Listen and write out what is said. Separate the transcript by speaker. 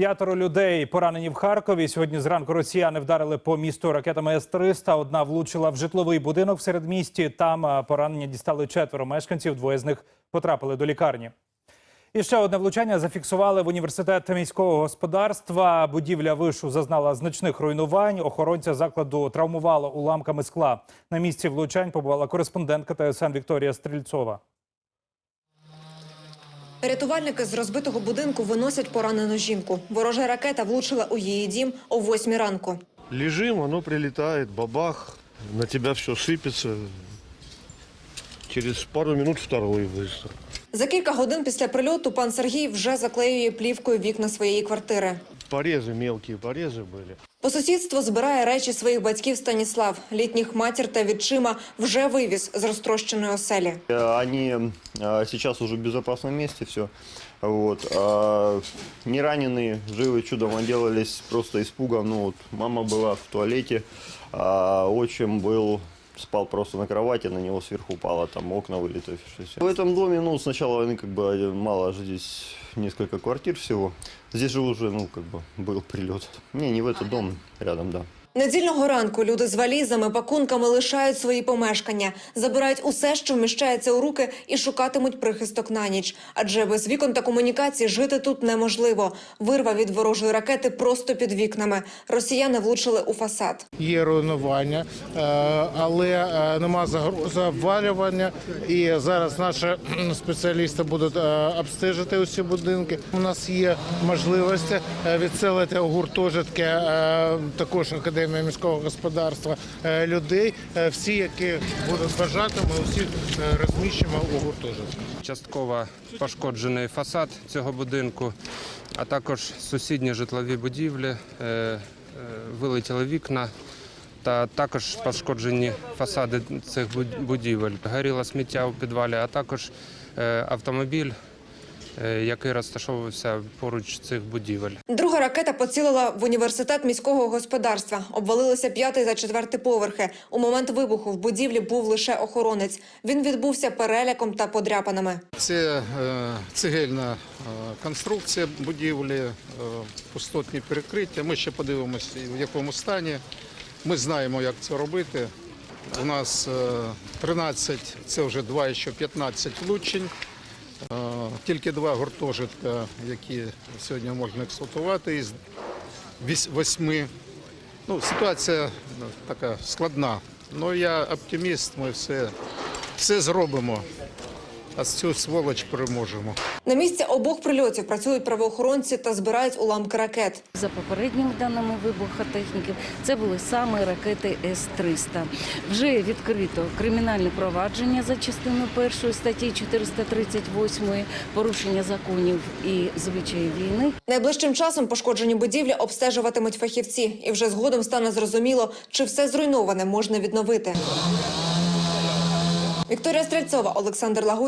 Speaker 1: П'ятеро людей поранені в Харкові. Сьогодні зранку росіяни вдарили по місту ракетами С-300. Одна влучила в житловий будинок в середмісті. Там поранення дістали четверо мешканців. Двоє з них потрапили до лікарні. І ще одне влучання зафіксували в університет міського господарства. Будівля вишу зазнала значних руйнувань. Охоронця закладу травмувало уламками скла. На місці влучань побувала кореспондентка ТСН Вікторія Стрільцова.
Speaker 2: Рятувальники з розбитого будинку виносять поранену жінку. Ворожа ракета влучила у її дім о восьмій ранку.
Speaker 3: Лежим, оно прилетает, бабах, на тебя все сыпется. Через пару минут второй выстрел.
Speaker 2: За кілька годин після прильоту пан Сергій вже заклеює плівкою вікна своєї квартири.
Speaker 3: Порезы, мелкие порезы были.
Speaker 2: По сусідству збирає речі своїх батьків Станіслав. Літніх матір та відчима вже вивіз з розтрощеної оселі.
Speaker 4: Э, Они э, сейчас уже в безопасном месте, все. Вот. А не раненые, живы чудом отделались просто испугом. Ну, вот, мама была в туалете, а отчим был спал просто на кровати, на него сверху упало, там окна вылеты. всё. В этом доме, ну, с начала войны как бы мало же здесь несколько квартир всего. Здесь же уже, ну, как бы был прилет. Не, не в этот дом, рядом, да.
Speaker 2: Недільного ранку люди з валізами, пакунками лишають свої помешкання, забирають усе, що вміщається у руки, і шукатимуть прихисток на ніч. Адже без вікон та комунікацій жити тут неможливо. Вирва від ворожої ракети просто під вікнами. Росіяни влучили у фасад.
Speaker 5: Є руйнування, е, але е, нема обвалювання. І зараз наші спеціалісти будуть е, обстежити усі будинки. У нас є можливості відселити гуртожитки також академії міського господарства е, людей. Е, Всі, які будуть бажати, ми усі е, розміщимо у гуртожитку.
Speaker 6: частково пошкоджений фасад цього будинку, а також сусідні житлові будівлі, вилетіли вікна. Та також пошкоджені фасади цих буд- будівель. Горіло сміття у підвалі, а також автомобіль, який розташовувався поруч цих будівель.
Speaker 2: Друга ракета поцілила в університет міського господарства. Обвалилися п'ятий та четвертий поверхи. У момент вибуху в будівлі був лише охоронець. Він відбувся переляком та подряпаними.
Speaker 7: Це е, цегельна е, конструкція будівлі, е, пустотні перекриття. Ми ще подивимося, в якому стані. Ми знаємо, як це робити. У нас е, 13, це вже два, ще 15 влучень. Е, Тільки два гуртожитка, які сьогодні можна експлуатувати із восьми. Ну, ситуація ну, така складна. Ну я оптиміст, ми все, все зробимо, а цю сволоч переможемо.
Speaker 2: На місці обох прильотів працюють правоохоронці та збирають уламки ракет.
Speaker 8: За попередніми даними вибухотехніків, це були саме ракети С-300. Вже відкрито кримінальне провадження за частиною першої статті 438 порушення законів і звичаїв війни.
Speaker 2: Найближчим часом пошкоджені будівлі обстежуватимуть фахівці, і вже згодом стане зрозуміло, чи все зруйноване можна відновити. Вікторія Стрельцова, Олександр Лагут.